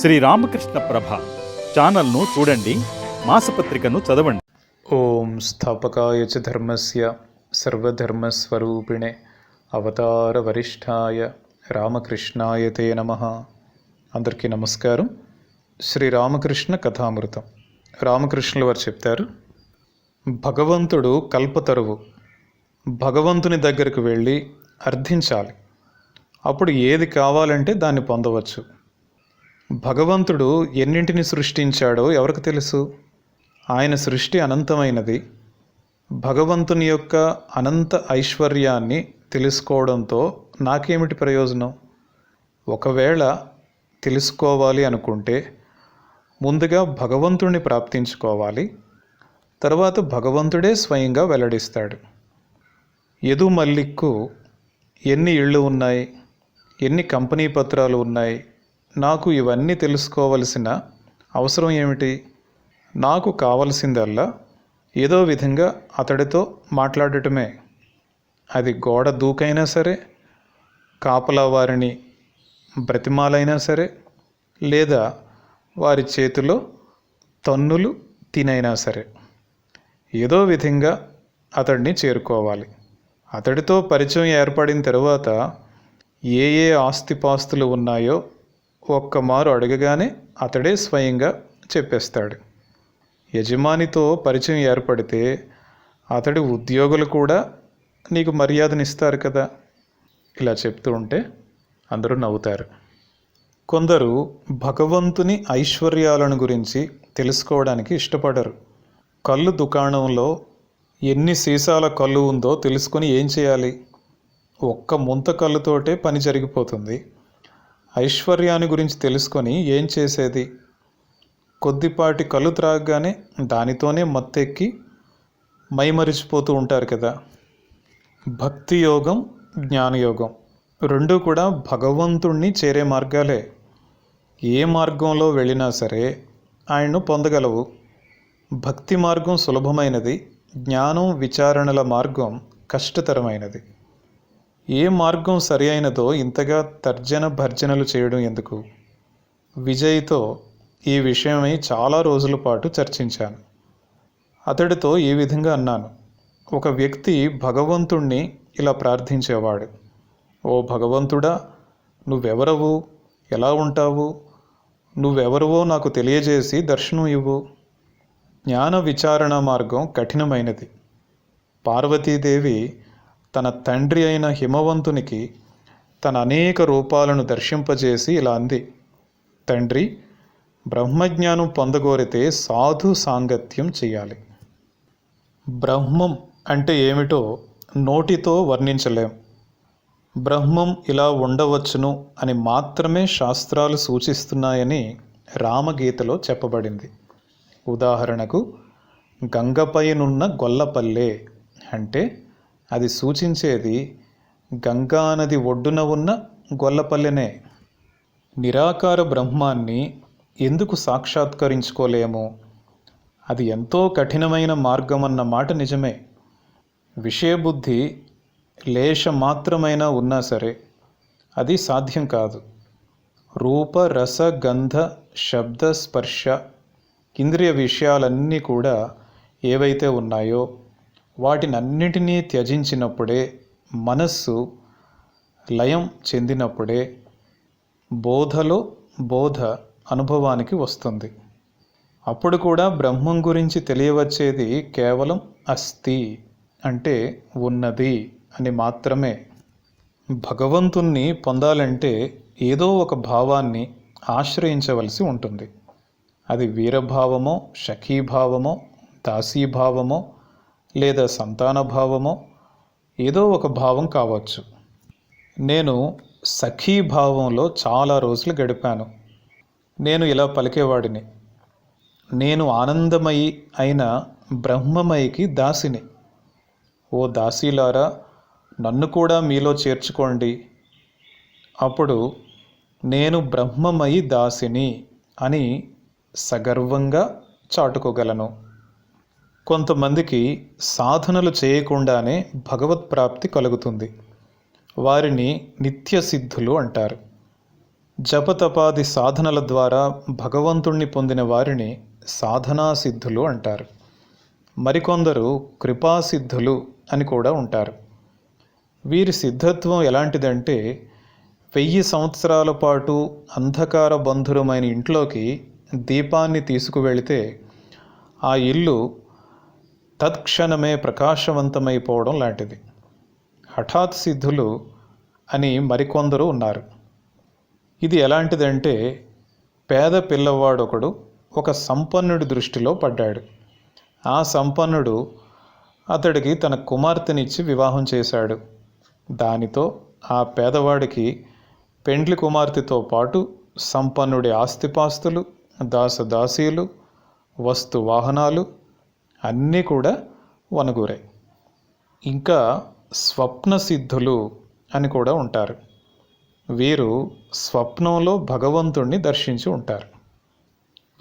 శ్రీ రామకృష్ణ ప్రభ ఛానల్ను చూడండి మాసపత్రికను చదవండి. ఓం స్థాపకాయ చ ధర్మస్య సర్వధర్మస్వరూపిణే అవతార వరిష్ఠాయ రామకృష్ణాయ తే నమ. అందరికీ నమస్కారం. శ్రీ రామకృష్ణ కథామృతం. రామకృష్ణుల వారు చెప్తారు భగవంతుడు కల్పతరువు. భగవంతుని దగ్గరికి వెళ్ళి అర్థించాలి. అప్పుడు ఏది కావాలంటే దాన్ని పొందవచ్చు. భగవంతుడు ఎన్నింటిని సృష్టించాడో ఎవరికి తెలుసు? ఆయన సృష్టి అనంతమైనది. భగవంతుని యొక్క అనంత ఐశ్వర్యాన్ని తెలుసుకోవడంతో నాకేమిటి ప్రయోజనం? ఒకవేళ తెలుసుకోవాలి అనుకుంటే ముందుగా భగవంతుణ్ణి ప్రాప్తించుకోవాలి. తర్వాత భగవంతుడే స్వయంగా వెల్లడిస్తాడు. యదు మల్లిక్కు ఎన్ని ఇళ్ళు ఉన్నాయి? ఎన్ని కంపెనీ పత్రాలు ఉన్నాయి? నాకు ఇవన్నీ తెలుసుకోవలసిన అవసరం ఏమిటి? నాకు కావలసిందల్లా ఏదో విధంగా అతడితో మాట్లాడటమే. అది గోడ దూకైనా సరే కాపలా వారిని బ్రతిమాలైనా సరే లేదా వారి చేతిలో తన్నులు తినైనా సరే. ఏదో విధంగా అతడిని చేరుకోవాలి. అతడితో పరిచయం ఏర్పడిన తర్వాత ఏ ఏ ఆస్తిపాస్తులు ఉన్నాయో ఒక్క మారు అడగగానే అతడే స్వయంగా చెప్పేస్తాడు. యజమానితో పరిచయం ఏర్పడితే అతడి ఉద్యోగులు కూడా నీకు మర్యాదనిస్తారు కదా? ఇలా చెప్తూ ఉంటే అందరూ నవ్వుతారు. కొందరు భగవంతుని ఐశ్వర్యాలను గురించి తెలుసుకోవడానికి ఇష్టపడరు. కళ్ళు దుకాణంలో ఎన్ని సీసాల కళ్ళు ఉందో తెలుసుకొని ఏం చేయాలి? ఒక్క ముంత కళ్ళుతోటే పని జరిగిపోతుంది. ఐశ్వర్యాన్ని గురించి తెలుసుకొని ఏం చేసేది? కొద్దిపాటి కళ్ళు త్రాగగానే దానితోనే మత్తెక్కి మైమరిచిపోతూ ఉంటారు కదా. భక్తి యోగం జ్ఞానయోగం రెండూ కూడా భగవంతుణ్ణి చేరే మార్గాలే. ఏ మార్గంలో వెళ్ళినా సరే ఆయన్ను పొందగలవు. భక్తి మార్గం సులభమైనది జ్ఞానం విచారణల మార్గం కష్టతరమైనది. ఏ మార్గం సరి అయినదో ఇంతగా తర్జన భర్జనలు చేయడం ఎందుకు? విజయ్తో ఈ విషయమై చాలా రోజుల పాటు చర్చించాను. అతడితో ఈ విధంగా అన్నాను? ఒక వ్యక్తి భగవంతుణ్ణి ఇలా ప్రార్థించేవాడు. ఓ భగవంతుడా నువ్వెవరవు? ఎలా ఉంటావు? నువ్వెవరవో నాకు తెలియజేసి దర్శనం ఇవ్వు. జ్ఞాన విచారణ మార్గం కఠినమైనది. పార్వతీదేవి తన తండ్రి అయిన హిమవంతునికి తన అనేక రూపాలను దర్శింపజేసి ఇలా అంది. తండ్రి బ్రహ్మజ్ఞానం పొందగోరితే సాధు సాంగత్యం చేయాలి. బ్రహ్మం అంటే ఏమిటో నోటితో వర్ణించలేం. బ్రహ్మం ఇలా ఉండవచ్చును అని మాత్రమే శాస్త్రాలు సూచిస్తున్నాయని రామగీతలో చెప్పబడింది. ఉదాహరణకు గంగపైనున్న గొల్లపల్లె అంటే అది సూచించేది గంగా నది ఒడ్డున ఉన్న గొల్లపల్లెనే. నిరాకార బ్రహ్మాన్ని ఎందుకు సాక్షాత్కరించుకోలేము? అది ఎంతో కఠినమైన మార్గం అన్న మాట నిజమే. విషయబుద్ధి లేశ మాత్రమైనా ఉన్నా సరే అది సాధ్యం కాదు. రూప రస గంధ శబ్ద స్పర్శ ఇంద్రియ విషయాలన్నీ కూడా ఏవైతే ఉన్నాయో వాటినన్నిటినీ త్యజించినప్పుడే మనస్సు లయం చెందినప్పుడే బోధలో బోధ అనుభవానికి వస్తుంది. అప్పుడు కూడా బ్రహ్మం గురించి తెలియవచ్చేది కేవలం అస్థి అంటే ఉన్నది అని మాత్రమే. భగవంతుణ్ణి పొందాలంటే ఏదో ఒక భావాన్ని ఆశ్రయించవలసి ఉంటుంది. అది వీరభావమో షఖీభావమో దాసీభావమో లేదా సంతాన భావమో ఏదో ఒక భావం కావచ్చు. నేను సఖీభావంలో చాలా రోజులు గడిపాను. నేను ఇలా పలికేవాడిని. నేను ఆనందమయి అయిన బ్రహ్మమయికి దాసిని. ఓ దాసీలారా నన్ను కూడా మీలో చేర్చుకోండి. అప్పుడు నేను బ్రహ్మమయి దాసిని అని సగర్వంగా చాటుకోగలను. కొంతమందికి సాధనలు చేయకుండానే భగవత్ ప్రాప్తి కలుగుతుంది. వారిని నిత్య సిద్ధులు అంటారు. జపతపాది సాధనల ద్వారా భగవంతుణ్ణి పొందిన వారిని సాధనా సిద్ధులు అంటారు. మరికొందరు కృపాసిద్ధులు అని కూడా ఉంటారు. వీరి సిద్ధత్వం ఎలాంటిదంటే వెయ్యి సంవత్సరాల పాటు అంధకార బంధురమైన ఇంట్లోకి దీపాన్ని తీసుకువెళితే ఆ ఇల్లు తత్క్షణమే ప్రకాశవంతమైపోవడం లాంటిది. హఠాత్ సిద్ధులు అని మరికొందరు ఉన్నారు. ఇది ఎలాంటిదంటే పేద పిల్లవాడొకడు ఒక సంపన్నుడి దృష్టిలో పడ్డాడు. ఆ సంపన్నుడు అతడికి తన కుమార్తెనిచ్చి వివాహం చేశాడు. దానితో ఆ పేదవాడికి పెండ్లి కుమార్తెతో పాటు సంపన్నుడి ఆస్తిపాస్తులు దాసదాసీలు వస్తు వాహనాలు అన్నీ కూడా వనగూరాయి ఇంకా స్వప్న సిద్ధులు అని కూడా ఉంటారు. వీరు స్వప్నంలో భగవంతుణ్ణి దర్శించి ఉంటారు.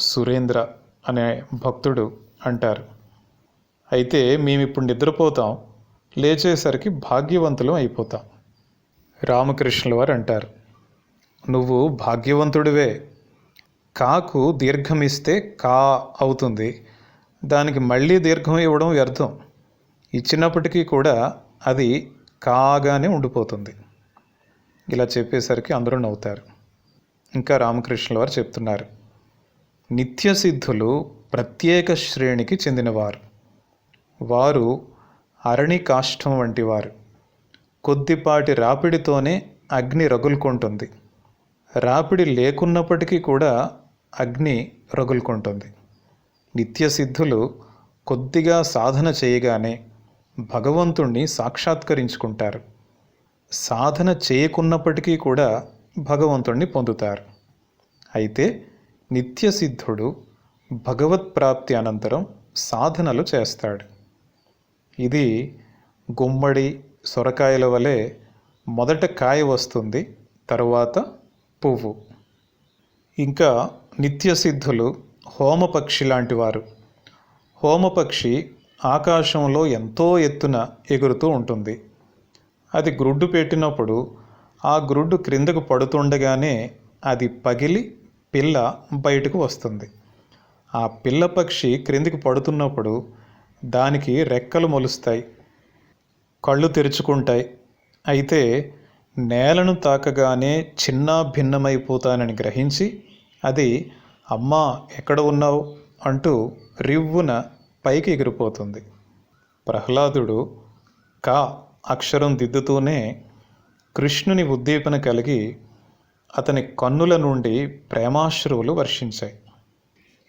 సురేంద్ర అనే భక్తుడు అంటారు. అయితే మేమిప్పుడు నిద్రపోతాం లేచేసరికి భాగ్యవంతులం అయిపోతాం. రామకృష్ణుల వారు అంటారు నువ్వు భాగ్యవంతుడివే. కాకు దీర్ఘం ఇస్తే కా అవుతుంది. దానికి మళ్ళీ దీర్ఘం ఇవ్వడం వ్యర్థం. ఇచ్చినప్పటికీ కూడా అది కాగానే ఉండిపోతుంది. ఇలా చెప్పేసరికి అందరూ నవ్వుతారు. ఇంకా రామకృష్ణుల వారు చెప్తున్నారు. నిత్య సిద్ధులు ప్రత్యేక శ్రేణికి చెందినవారు. వారు అరణి కాష్టం వంటి వారు కొద్దిపాటి రాపిడితోనే అగ్ని రగులుకుంటుంది. రాపిడి లేకున్నప్పటికీ కూడా అగ్ని రగులుకుంటుంది. నిత్యసిద్ధులు కొద్దిగా సాధన చేయగానే భగవంతుణ్ణి సాక్షాత్కరించుకుంటారు. సాధన చేయకున్నప్పటికీ కూడా భగవంతుణ్ణి పొందుతారు. అయితే నిత్యసిద్ధుడు భగవత్ప్రాప్తి భగవత్ ప్రాప్తి అనంతరం సాధనలు చేస్తాడు. ఇది గుమ్మడి సొరకాయల వలె మొదట కాయ వస్తుంది తరువాత పువ్వు. ఇంకా నిత్యసిద్ధులు హోమపక్షి లాంటి వారు. హోమపక్షి ఆకాశంలో ఎంతో ఎత్తున ఎగురుతూ ఉంటుంది. అది గ్రుడ్డు పెట్టినప్పుడు ఆ గ్రుడ్డు క్రిందకు పడుతుండగానే అది పగిలి పిల్ల బయటకు వస్తుంది. ఆ పిల్ల పక్షి క్రిందికి పడుతున్నప్పుడు దానికి రెక్కలు మొలుస్తాయి. కళ్ళు తెరుచుకుంటాయి. అయితే నేలను తాకగానే చిన్న భిన్నమైపోతానని గ్రహించి అది అమ్మా ఎక్కడ ఉన్నావు? అంటూ రివ్వున పైకి ఎగిరిపోతుంది. ప్రహ్లాదుడు కా అక్షరం దిద్దుతూనే కృష్ణుని ఉద్దీపన కలిగి అతని కన్నుల నుండి ప్రేమాశ్రువులు వర్షించాయి.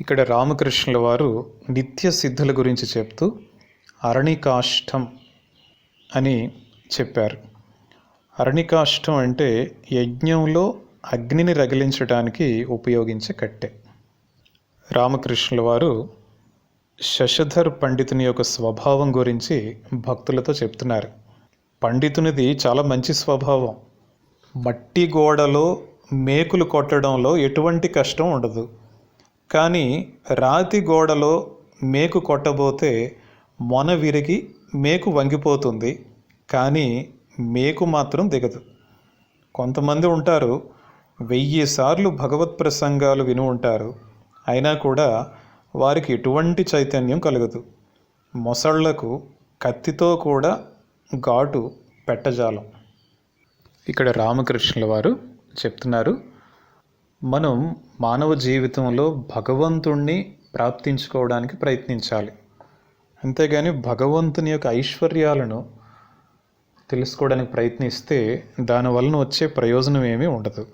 ఇక్కడ రామకృష్ణుల వారు నిత్య సిద్ధుల గురించి చెప్తూ అరణికాష్టం అని చెప్పారు. అరణికాష్టం అంటే యజ్ఞంలో అగ్నిని రగిలించడానికి ఉపయోగించే కట్టె. రామకృష్ణుల వారు శశధర్ పండితుని యొక్క స్వభావం గురించి భక్తులతో చెప్తున్నారు. పండితునిది చాలా మంచి స్వభావం. మట్టి గోడలో మేకులు కొట్టడంలో ఎటువంటి కష్టం ఉండదు. కానీ రాతి గోడలో మేకు కొట్టబోతే మొన విరిగి మేకు వంగిపోతుంది. కానీ మేకు మాత్రం దిగదు. కొంతమంది ఉంటారు వెయ్యి సార్లు భగవత్ ప్రసంగాలు విని ఉంటారు. అయినా కూడా వారికి ఎటువంటి చైతన్యం కలగదు. మొసళ్ళకు కత్తితో కూడా ఘాటు పెట్టజాలం. ఇక్కడ రామకృష్ణుల వారు చెప్తున్నారు మనం మానవ జీవితంలో భగవంతుణ్ణి ప్రాప్తించుకోవడానికి ప్రయత్నించాలి. అంతేగాని భగవంతుని యొక్క ఐశ్వర్యాలను తెలుసుకోవడానికి ప్రయత్నిస్తే దానివలన వచ్చే ప్రయోజనం ఏమీ ఉండదు.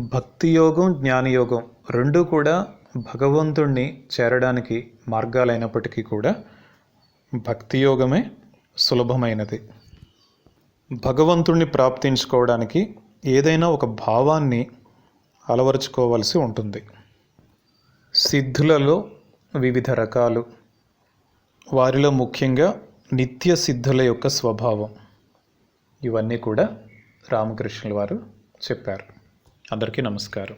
భక్తి యోగం జ్ఞానయోగం రెండూ కూడా భగవంతుణ్ణి చేరడానికి మార్గాలైనప్పటికీ కూడా భక్తి యోగమే సులభమైనది. భగవంతుణ్ణి ప్రాప్తించుకోవడానికి ఏదైనా ఒక భావాన్ని అలవరుచుకోవాల్సి ఉంటుంది. సిద్ధులలో వివిధ రకాలు. వారిలో ముఖ్యంగా నిత్య సిద్ధుల యొక్క స్వభావం. ఇవన్నీ కూడా రామకృష్ణుల వారు చెప్పారు. అందరికీ నమస్కారం.